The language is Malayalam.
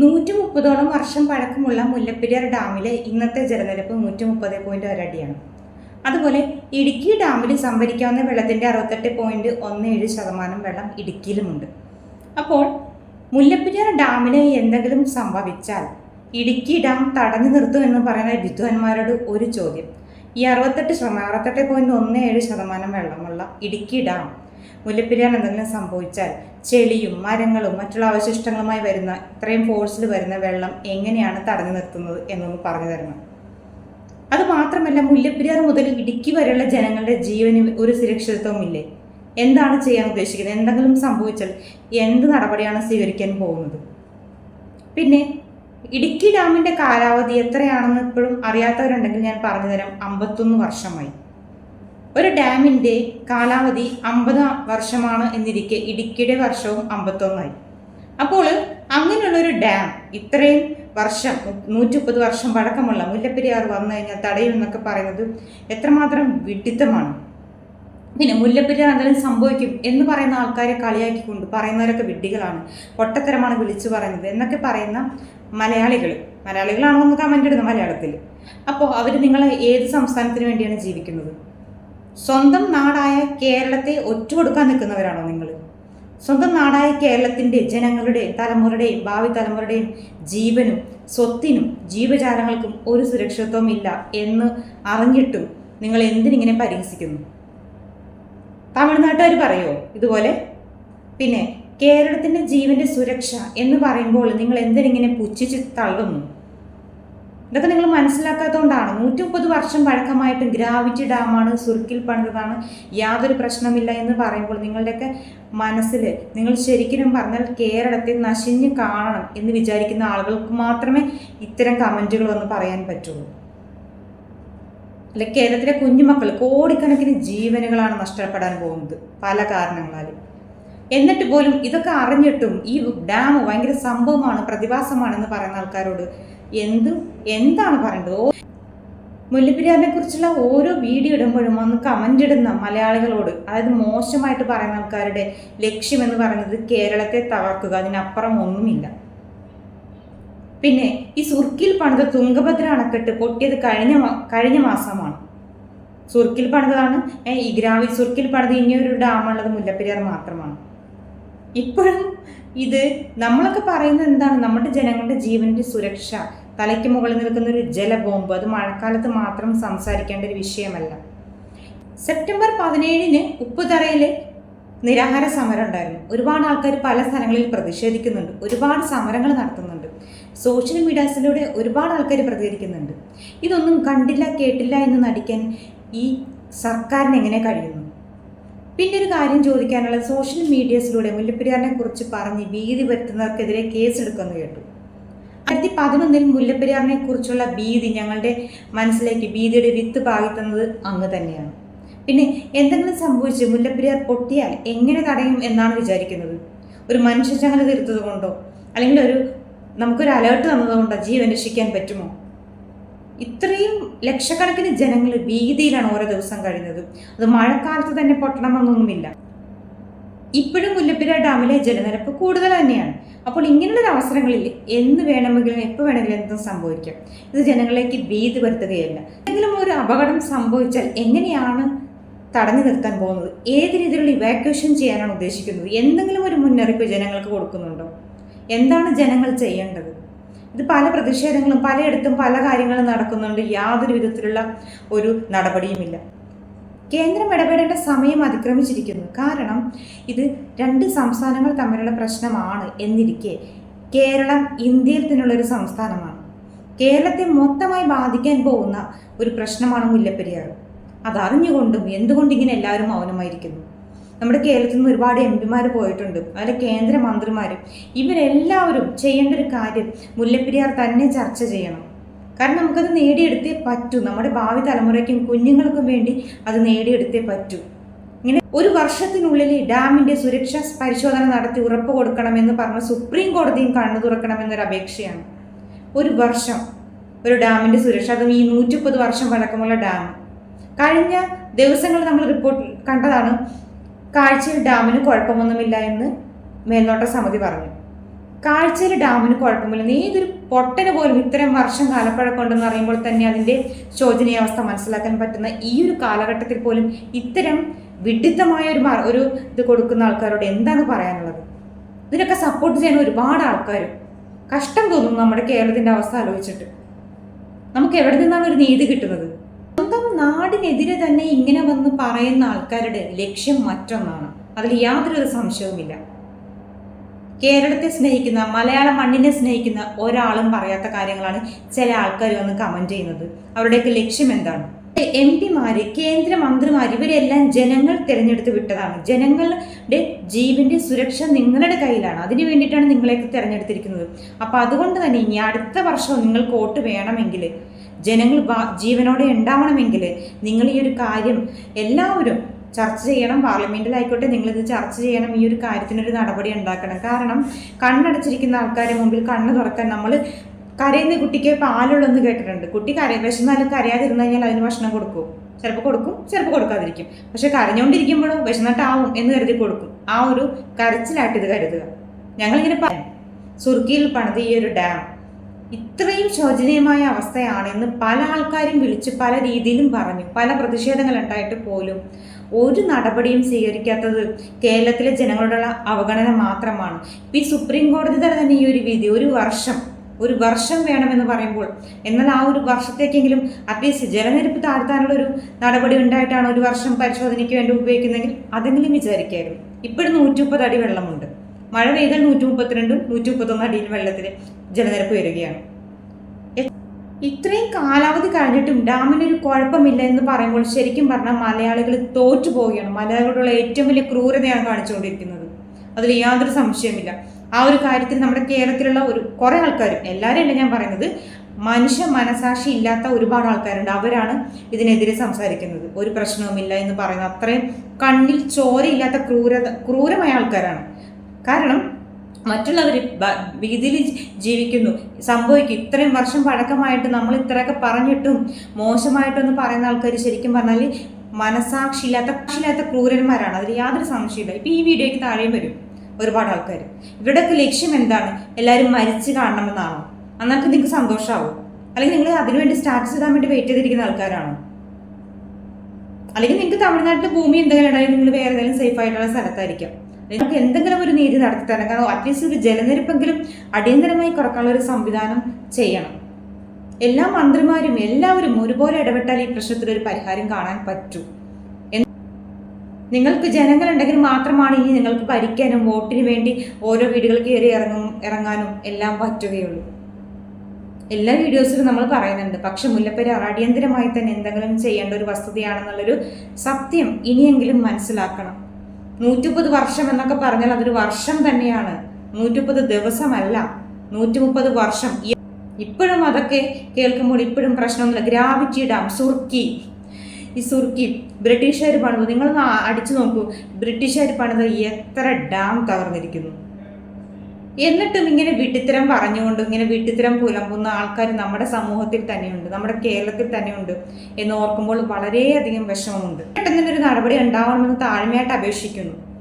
നൂറ്റി മുപ്പതോളം വർഷം പഴക്കമുള്ള മുല്ലപ്പെരിയാർ ഡാമിലെ ഇന്നത്തെ ജലനിരപ്പ് നൂറ്റി മുപ്പത് പോയിന്റ് ഒരടിയാണ് അതുപോലെ ഇടുക്കി ഡാമിൽ സംഭരിക്കാവുന്ന വെള്ളത്തിന്റെ അറുപത്തെട്ട് പോയിന്റ് ഒന്ന് ഏഴ് ശതമാനം വെള്ളം ഇടുക്കിയിലുമുണ്ട്. അപ്പോൾ മുല്ലപ്പെരിയാർ ഡാമിന് എന്തെങ്കിലും സംഭവിച്ചാൽ ഇടുക്കി ഡാം തടഞ്ഞു നിർത്തും എന്ന് പറയുന്ന വിദ്വാൻമാരോട് ഒരു ചോദ്യം. ഈ അറുപത്തെട്ട് ശതമാനം അറുപത്തെട്ട് പോയിന്റ് ഒന്ന് ഏഴ് ശതമാനം വെള്ളമുള്ള ഇടുക്കി ഡാം മുല്ലപ്പെരിയാർ എന്തെങ്കിലും സംഭവിച്ചാൽ ചെളിയും മരങ്ങളും മറ്റുള്ള അവശിഷ്ടങ്ങളുമായി വരുന്ന ഇത്രയും ഫോഴ്സിൽ വരുന്ന വെള്ളം എങ്ങനെയാണ് തടഞ്ഞു നിർത്തുന്നത് എന്നൊന്ന് പറഞ്ഞു തരണം. അത് മാത്രമല്ല മുല്ലപ്പെരിയാർ മുതൽ ഇടുക്കി വരെയുള്ള ജനങ്ങളുടെ ജീവന് ഒരു സുരക്ഷിതത്വമില്ലേ എന്താണ് ചെയ്യാൻ ഉദ്ദേശിക്കുന്നത്? എന്തെങ്കിലും സംഭവിച്ചാൽ എന്ത് നടപടിയാണ് സ്വീകരിക്കാൻ പോകുന്നത്? പിന്നെ ഇടുക്കി ഡാമിന്റെ കാലാവധി എത്രയാണെന്ന് ഇപ്പോഴും അറിയാത്തവരുണ്ടെങ്കിൽ ഞാൻ പറഞ്ഞുതരാം. അമ്പത്തൊന്ന് വർഷമായി. ഒരു ഡാമിന്റെ കാലാവധി അമ്പത് വർഷമാണ് എന്നിരിക്കെ ഇടുക്കിയുടെ വർഷവും അമ്പത്തൊന്നായി. അപ്പോൾ അങ്ങനെയുള്ളൊരു ഡാം ഇത്രയും വർഷം നൂറ്റി മുപ്പത് വർഷം പഴക്കമുള്ള മുല്ലപ്പെരിയാർ വന്നു കഴിഞ്ഞാൽ തടയും എന്നൊക്കെ പറയുന്നത് എത്രമാത്രം വിഡിത്തമാണ്. പിന്നെ മുല്ലപ്പെരിയാർ എന്തെങ്കിലും സംഭവിക്കും എന്ന് പറയുന്ന ആൾക്കാരെ കളിയാക്കിക്കൊണ്ട് പറയുന്നവരൊക്കെ വിഡ്ഢികളാണ്. പൊട്ടത്തരമാണ് വിളിച്ചു പറയുന്നത് എന്നൊക്കെ പറയുന്ന മലയാളികൾ മലയാളികളാണോ എന്ന് കമന്റ് ഇടുന്നത് മലയാളത്തിൽ അപ്പോൾ അവർ നിങ്ങൾ ഏത് സംസ്ഥാനത്തിന് വേണ്ടിയാണ് ജീവിക്കുന്നത്? സ്വന്തം നാടായ കേരളത്തെ ഒറ്റുകൊടുക്കാൻ നിൽക്കുന്നവരാണോ നിങ്ങൾ? സ്വന്തം നാടായ കേരളത്തിന്റെ ജനങ്ങളുടെ തലമുറയുടെയും ഭാവി തലമുറയുടെയും ജീവനും സ്വത്തിനും ജീവജാലങ്ങൾക്കും ഒരു സുരക്ഷിതത്വം ഇല്ല എന്ന് അറിഞ്ഞിട്ടും നിങ്ങൾ എന്തിനിങ്ങനെ പരിഹസിക്കുന്നു? തമിഴ്നാട്ടുകാർ പറയുമോ ഇതുപോലെ? പിന്നെ കേരളത്തിന്റെ ജീവന്റെ സുരക്ഷ എന്ന് പറയുമ്പോൾ നിങ്ങൾ എന്തിനിങ്ങനെ പുച്ഛിച്ച് തള്ളുന്നു? ഇതൊക്കെ നിങ്ങൾ മനസ്സിലാക്കാത്തതുകൊണ്ടാണ് നൂറ്റി മുപ്പത് വർഷം പഴക്കമായിട്ടും ഗ്രാവിറ്റി ഡാമാണ് സുർക്കിൽ പണിതതാണ് യാതൊരു പ്രശ്നമില്ല എന്ന് പറയുമ്പോൾ നിങ്ങളുടെയൊക്കെ മനസ്സിൽ നിങ്ങൾ ശരിക്കും പറഞ്ഞാൽ കേരളത്തെ നശിഞ്ഞ് കാണണം എന്ന് വിചാരിക്കുന്ന ആളുകൾക്ക് മാത്രമേ ഇത്തരം കമന്റുകൾ വന്ന് പറയാൻ പറ്റുള്ളൂ. അല്ലെ കേരളത്തിലെ കുഞ്ഞുമക്കൾ കോടിക്കണക്കിന് ജീവനുകളാണ് നഷ്ടപ്പെടാൻ പോകുന്നത് പല കാരണങ്ങളാൽ എന്നിട്ട് പോലും ഇതൊക്കെ അറിഞ്ഞിട്ടും ഈ ഡാം ഭയങ്കര സംഭവമാണ് പ്രതിഭാസമാണെന്ന് പറയുന്ന ആൾക്കാരോട് എന്ത് എന്താണ് പറയേണ്ടത്? മുല്ലപ്പെരിയാറിനെ കുറിച്ചുള്ള ഓരോ വീഡിയോ ഇടുമ്പോഴും ഒന്ന് കമന്റ് ഇടുന്ന മലയാളികളോട് അതായത് മോശമായിട്ട് പറയുന്ന ആൾക്കാരുടെ ലക്ഷ്യമെന്ന് പറയുന്നത് കേരളത്തെ തകർക്കുക അതിനപ്പുറം ഒന്നുമില്ല. പിന്നെ ഈ സുർക്കിൽ പണിത തുങ്കഭദ്ര അണക്കെട്ട് പൊട്ടിയത് കഴിഞ്ഞ കഴിഞ്ഞ മാസമാണ്. സുർക്കിൽ പണിതതാണ് ഈ ഗ്രാവി സുർക്കിൽ പണിത് ഇനിയൊരു ഡാമുള്ളത് മുല്ലപ്പെരിയാർ മാത്രമാണ്. ഇപ്പോഴും ഇത് നമ്മളൊക്കെ പറയുന്നത് എന്താണ്? നമ്മുടെ ജനങ്ങളുടെ ജീവന്റെ സുരക്ഷ. തലയ്ക്ക് മുകളിൽ നിൽക്കുന്ന ഒരു ജലബോംബ്. അത് മഴക്കാലത്ത് മാത്രം സംസാരിക്കേണ്ട ഒരു വിഷയമല്ല. സെപ്റ്റംബർ പതിനേഴിന് ഉപ്പുതറയിൽ നിരാഹാര സമരം ഉണ്ടായിരുന്നു. ഒരുപാട് ആൾക്കാർ പല സ്ഥലങ്ങളിൽ പ്രതിഷേധിക്കുന്നുണ്ട്. ഒരുപാട് സമരങ്ങൾ നടത്തുന്നുണ്ട്. സോഷ്യൽ മീഡിയാസിലൂടെ ഒരുപാട് ആൾക്കാർ പ്രതികരിക്കുന്നുണ്ട്. ഇതൊന്നും കണ്ടില്ല കേട്ടില്ല എന്ന് നടിക്കാൻ ഈ സർക്കാരിന് എങ്ങനെ കഴിയുന്നു? പിന്നെ ഒരു കാര്യം ചോദിക്കാനുള്ളത് സോഷ്യൽ മീഡിയസിലൂടെ മുല്ലപ്പെരിയാറിനെ കുറിച്ച് പറഞ്ഞ് ഭീതി വരുത്തുന്നവർക്കെതിരെ കേസെടുക്കുമെന്ന് കേട്ടു. രണ്ടായിരത്തി പതിനൊന്നിൽ മുല്ലപ്പെരിയാറിനെ കുറിച്ചുള്ള ഭീതി ഞങ്ങളുടെ മനസ്സിലേക്ക് ഭീതിയുടെ വിത്ത് പാകിത്തുന്നത് അങ്ങ് തന്നെയാണ്. പിന്നെ എന്തെങ്കിലും സംഭവിച്ച് മുല്ലപ്പെരിയാർ പൊട്ടിയാൽ എങ്ങനെ തടയും എന്നാണ് വിചാരിക്കുന്നത്? ഒരു മനുഷ്യചങ്ങല തീർത്തത് കൊണ്ടോ? അല്ലെങ്കിൽ ഒരു നമുക്കൊരു അലേർട്ട് തന്നതുകൊണ്ടോ ജീവൻ രക്ഷിക്കാൻ പറ്റുമോ? ഇത്രയും ലക്ഷക്കണക്കിന് ജനങ്ങൾ ഭീതിയിലാണ് ഓരോ ദിവസം കഴിയുന്നത്. അത് മഴക്കാലത്ത് തന്നെ പൊട്ടണമെന്നൊന്നുമില്ല. ഇപ്പോഴും മുല്ലപ്പെരിയാർ ഡാമിലെ ജലനിരപ്പ് കൂടുതൽ തന്നെയാണ്. അപ്പോൾ ഇങ്ങനെയുള്ള അവസരങ്ങളിൽ എന്ന് വേണമെങ്കിലും എപ്പോൾ വേണമെങ്കിലും എന്തും സംഭവിക്കാം. ഇത് ജനങ്ങളിലേക്ക് ഭീതി വരുത്തുകയല്ല. എന്തെങ്കിലും ഒരു അപകടം സംഭവിച്ചാൽ എങ്ങനെയാണ് തടഞ്ഞു നിർത്താൻ പോകുന്നത്? ഏത് രീതിയിലുള്ള ഇവാക്വേഷൻ ചെയ്യാനാണ് ഉദ്ദേശിക്കുന്നത്? എന്തെങ്കിലും ഒരു മുന്നറിയിപ്പ് ജനങ്ങൾക്ക് കൊടുക്കുന്നുണ്ടോ? എന്താണ് ജനങ്ങൾ ചെയ്യേണ്ടത്? ഇത് പല പ്രതിഷേധങ്ങളും പലയിടത്തും പല കാര്യങ്ങളും നടക്കുന്നുണ്ട്. യാതൊരു വിധത്തിലുള്ള ഒരു നടപടിയുമില്ല. കേന്ദ്രം ഇടപെടേണ്ട സമയം അതിക്രമിച്ചിരിക്കുന്നു. കാരണം ഇത് രണ്ട് സംസ്ഥാനങ്ങൾ തമ്മിലുള്ള പ്രശ്നമാണ് എന്നിരിക്കെ കേരളം ഇന്ത്യയിൽ തന്നെയുള്ള ഒരു സംസ്ഥാനമാണ്. കേരളത്തെ മൊത്തമായി ബാധിക്കാൻ പോകുന്ന ഒരു പ്രശ്നമാണ് മുല്ലപ്പെരിയാർ അതറിഞ്ഞുകൊണ്ടും എന്തുകൊണ്ടിങ്ങനെ എല്ലാവരും മൗനമായിരിക്കുന്നു? നമ്മുടെ കേരളത്തിൽ നിന്ന് ഒരുപാട് എം പിമാർ പോയിട്ടുണ്ട്. അതുപോലെ കേന്ദ്രമന്ത്രിമാരും ഇവരെല്ലാവരും ചെയ്യേണ്ട ഒരു കാര്യം മുല്ലപ്പെരിയാർ തന്നെ ചർച്ച ചെയ്യണം. കാരണം നമുക്കത് നേടിയെടുത്തേ പറ്റൂ. നമ്മുടെ ഭാവി തലമുറയ്ക്കും കുഞ്ഞുങ്ങൾക്കും വേണ്ടി അത് നേടിയെടുത്തേ പറ്റൂ. ഇങ്ങനെ ഒരു വർഷത്തിനുള്ളിൽ ഡാമിന്റെ സുരക്ഷാ പരിശോധന നടത്തി ഉറപ്പ് കൊടുക്കണമെന്ന് പറഞ്ഞ സുപ്രീം കോടതിയും കണ്ണു തുറക്കണമെന്നൊരു അപേക്ഷയാണ്. ഒരു വർഷം ഒരു ഡാമിന്റെ സുരക്ഷ. അതും ഈ നൂറ്റിപ്പത് വർഷം പഴക്കമുള്ള ഡാം. കഴിഞ്ഞ ദിവസങ്ങൾ നമ്മൾ റിപ്പോർട്ട് കണ്ടതാണ്. കാഴ്ചയിൽ ഡാമിന് കുഴപ്പമൊന്നുമില്ല എന്ന് മേൽനോട്ട സമിതി പറഞ്ഞു. കാഴ്ചയിൽ ഡാമിന് കുഴപ്പമില്ല ഏതൊരു പൊട്ടന് പോലും ഇത്തരം വർഷം കാലപ്പഴക്കമുണ്ടെന്ന് അറിയുമ്പോൾ തന്നെ അതിന്റെ ശോചനീയാവസ്ഥ മനസ്സിലാക്കാൻ പറ്റുന്ന ഈ ഒരു കാലഘട്ടത്തിൽ പോലും ഇത്തരം വിഡിത്തമായ ഒരു ഒരു ഇത് കൊടുക്കുന്ന ആൾക്കാരോട് എന്താണ് പറയാനുള്ളത്? ഇതിനൊക്കെ സപ്പോർട്ട് ചെയ്യുന്ന ഒരുപാട് ആൾക്കാർ കഷ്ടം തോന്നും നമ്മുടെ കേരളത്തിന്റെ അവസ്ഥ ആലോചിച്ചിട്ട്. നമുക്ക് എവിടെ നിന്നാണ് ഒരു നീതി കിട്ടുന്നത്? സ്വന്തം നാടിനെതിരെ തന്നെ ഇങ്ങനെ വന്ന് പറയുന്ന ആൾക്കാരുടെ ലക്ഷ്യം മറ്റൊന്നാണ്. അതിൽ യാതൊരു സംശയവുമില്ല. കേരളത്തെ സ്നേഹിക്കുന്ന മലയാള മണ്ണിനെ സ്നേഹിക്കുന്ന ഒരാളും പറയാത്ത കാര്യങ്ങളാണ് ചില ആൾക്കാർ വന്ന് കമന്റ് ചെയ്യുന്നത്. അവരുടെയൊക്കെ ലക്ഷ്യം എന്താണ്? എം പിമാര് കേന്ദ്രമന്ത്രിമാര് ഇവരെല്ലാം ജനങ്ങൾ തിരഞ്ഞെടുത്ത് വിട്ടതാണ്. ജനങ്ങളുടെ ജീവന്റെ സുരക്ഷ നിങ്ങളുടെ കയ്യിലാണ്. അതിനു വേണ്ടിയിട്ടാണ് നിങ്ങളെയൊക്കെ തിരഞ്ഞെടുത്തിരിക്കുന്നത്. അപ്പൊ അതുകൊണ്ട് തന്നെ ഇനി അടുത്ത വർഷം നിങ്ങൾക്ക് വോട്ട് വേണമെങ്കിൽ ജനങ്ങൾ ജീവനോടെ ഉണ്ടാവണമെങ്കിൽ നിങ്ങൾ ഈ ഒരു കാര്യം എല്ലാവരും ചർച്ച ചെയ്യണം. പാർലമെന്റിലായിക്കോട്ടെ നിങ്ങളിത് ചർച്ച ചെയ്യണം. ഈ ഒരു കാര്യത്തിനൊരു നടപടി ഉണ്ടാക്കണം. കാരണം കണ്ണടച്ചിരിക്കുന്ന ആൾക്കാരെ മുമ്പിൽ കണ്ണ് തുറക്കാൻ നമ്മൾ കരയുന്ന കുട്ടിക്ക് പാലുള്ളെന്ന് കേട്ടിട്ടുണ്ട്. കുട്ടി കര വിശന്നാലും കരയാതിരുന്നു കഴിഞ്ഞാൽ അതിന് ഭക്ഷണം കൊടുക്കും. ചിലപ്പോൾ കൊടുക്കും ചിലപ്പോൾ കൊടുക്കാതിരിക്കും. പക്ഷെ കരഞ്ഞുകൊണ്ടിരിക്കുമ്പോഴും വിശന്നിട്ടാവും എന്ന് കരുതി കൊടുക്കും. ആ ഒരു കരച്ചിലായിട്ട് ഇത് കരുതുക. ഞങ്ങളിങ്ങനെ പറയാം സുർക്കിയിൽ പണിത് ഈ ഒരു ഡാം. ഇത്രയും ശോചനീയമായ അവസ്ഥയാണെന്ന് പല ആൾക്കാരും വിളിച്ച് പല രീതിയിലും പറഞ്ഞു. പല പ്രതിഷേധങ്ങൾ ഉണ്ടായിട്ട് പോലും ഒരു നടപടിയും സ്വീകരിക്കാത്തത് കേരളത്തിലെ ജനങ്ങളോടുള്ള അവഗണന മാത്രമാണ്. ഈ സുപ്രീം കോടതി തന്നെ ഈ ഒരു വിധി ഒരു വർഷം ഒരു വർഷം വേണമെന്ന് പറയുമ്പോൾ എന്നാൽ ആ ഒരു വർഷത്തേക്കെങ്കിലും അറ്റ്ലീസ്റ്റ് ജലനിരപ്പ് താഴ്ത്താനുള്ള ഒരു നടപടി ഉണ്ടായിട്ടാണ് ഒരു വർഷം പരിശോധനയ്ക്ക് വേണ്ടി ഉപയോഗിക്കുന്നതെങ്കിൽ അതെങ്കിലും വിചാരിക്കായിരുന്നു. ഇപ്പോഴും നൂറ്റി മുപ്പത് അടി വെള്ളമുണ്ട്. മഴ പെയ്താൽ നൂറ്റി മുപ്പത്തിരണ്ടും നൂറ്റി മുപ്പത്തൊന്ന് അടിയിൽ വെള്ളത്തിൽ ജലനിരപ്പ് വരികയാണ്. ഇത്രയും കാലാവധി കഴിഞ്ഞിട്ടും ഡാമിനൊരു കുഴപ്പമില്ല എന്ന് പറയുമ്പോൾ ശരിക്കും പറഞ്ഞാൽ മലയാളികൾ തോറ്റു പോവുകയാണ്. മലയാളികളുള്ള ഏറ്റവും വലിയ ക്രൂരതയാണ് കാണിച്ചുകൊണ്ടിരിക്കുന്നത്. അതിൽ യാതൊരു സംശയമില്ല ആ ഒരു കാര്യത്തിൽ നമ്മുടെ കേരളത്തിലുള്ള ഒരു കുറേ ആൾക്കാരും എല്ലാവരും അല്ല ഞാൻ പറയുന്നത് മനുഷ്യ മനസാക്ഷി ഇല്ലാത്ത ഒരുപാട് ആൾക്കാരുണ്ട്. അവരാണ് ഇതിനെതിരെ സംസാരിക്കുന്നത്. ഒരു പ്രശ്നവുമില്ല എന്ന് പറയുന്ന അത്രയും കണ്ണിൽ ചോരയില്ലാത്ത ക്രൂരത ക്രൂരമായ ആൾക്കാരാണ്. കാരണം മറ്റുള്ളവർ വീതിയിൽ ജീവിക്കുന്നു. സംഭവിക്കും. ഇത്രയും വർഷം പഴക്കമായിട്ട് നമ്മൾ ഇത്രയൊക്കെ പറഞ്ഞിട്ടും മോശമായിട്ടൊന്നും പറയുന്ന ആൾക്കാർ ശരിക്കും പറഞ്ഞാൽ മനസാക്ഷിയില്ലാത്ത പക്ഷില്ലാത്ത ക്രൂരന്മാരാണ്. അതിൽ യാതൊരു സംശയമില്ല ഇപ്പം ഈ വീഡിയോയ്ക്ക് താഴെയും വരും ഒരുപാട് ആൾക്കാർ ഇവരുടെയൊക്കെ ലക്ഷ്യം എന്താണ്? എല്ലാവരും മരിച്ചു കാണണമെന്നാണോ? അന്നൊക്കെ നിങ്ങൾക്ക് സന്തോഷമാവും അല്ലെങ്കിൽ നിങ്ങൾ അതിനുവേണ്ടി സ്റ്റാറ്റസ് ഇടാൻ വേണ്ടി വെയിറ്റ് ചെയ്തിരിക്കുന്ന ആൾക്കാരാണോ? അല്ലെങ്കിൽ നിങ്ങൾക്ക് തമിഴ്നാട്ടിൽ ഭൂമി എന്തെങ്കിലും ഉണ്ടെങ്കിൽ നിങ്ങൾ വേറെ ഏതെങ്കിലും സേഫ് ആയിട്ടുള്ള സ്ഥലത്തായിരിക്കാം. നിങ്ങൾക്ക് എന്തെങ്കിലും ഒരു നീതി നടത്തി തരണം. കാരണം അറ്റ്ലീസ്റ്റ് ഒരു ജലനിരപ്പെങ്കിലും അടിയന്തരമായി കുറക്കാനുള്ള ഒരു സംവിധാനം ചെയ്യണം. എല്ലാ മന്ത്രിമാരും എല്ലാവരും ഒരുപോലെ ഇടപെട്ടാൽ ഈ പ്രശ്നത്തിൽ ഒരു പരിഹാരം കാണാൻ പറ്റൂ. നിങ്ങൾക്ക് ജനങ്ങളുണ്ടെങ്കിൽ മാത്രമാണ് ഇനി നിങ്ങൾക്ക് ഭരിക്കാനും വോട്ടിന് വേണ്ടി ഓരോ വീടുകൾ കയറി ഇറങ്ങും ഇറങ്ങാനും എല്ലാം പറ്റുകയുള്ളൂ. എല്ലാ വീഡിയോസിലും നമ്മൾ പറയുന്നുണ്ട്. പക്ഷെ മുല്ലപ്പെരിയാർ അടിയന്തരമായി തന്നെ എന്തെങ്കിലും ചെയ്യേണ്ട ഒരു വസ്തുതയാണെന്നുള്ളൊരു സത്യം ഇനിയെങ്കിലും മനസ്സിലാക്കണം. നൂറ്റിമുപ്പത് വർഷം എന്നൊക്കെ പറഞ്ഞാൽ അതൊരു വർഷം തന്നെയാണ്. നൂറ്റിമുപ്പത് ദിവസമല്ല നൂറ്റി മുപ്പത് വർഷം ഇപ്പോഴും അതൊക്കെ കേൾക്കുമ്പോൾ ഇപ്പോഴും പ്രശ്നമൊന്നുമില്ല. ഗ്രാവിറ്റി ഡാം സുർക്കി ഈ സുർക്കി ബ്രിട്ടീഷുകാർ പണിതു. നിങ്ങളൊന്ന് അടിച്ചു നോക്കൂ. ബ്രിട്ടീഷുകാർ പണിത് എത്ര ഡാം തകർന്നിരിക്കുന്നു. എന്നിട്ടും ഇങ്ങനെ വിട്ടിത്തരം പറഞ്ഞുകൊണ്ട് ഇങ്ങനെ വിട്ടിത്തരം പുലമ്പുന്ന ആൾക്കാർ നമ്മുടെ സമൂഹത്തിൽ തന്നെയുണ്ട് നമ്മുടെ കേരളത്തിൽ തന്നെയുണ്ട് എന്ന് ഓർക്കുമ്പോൾ വളരെയധികം വിഷമമുണ്ട്. പെട്ടെന്ന് ഒരു നടപടി ഉണ്ടാവണമെന്ന് താഴ്മയായിട്ട് അപേക്ഷിക്കുന്നു.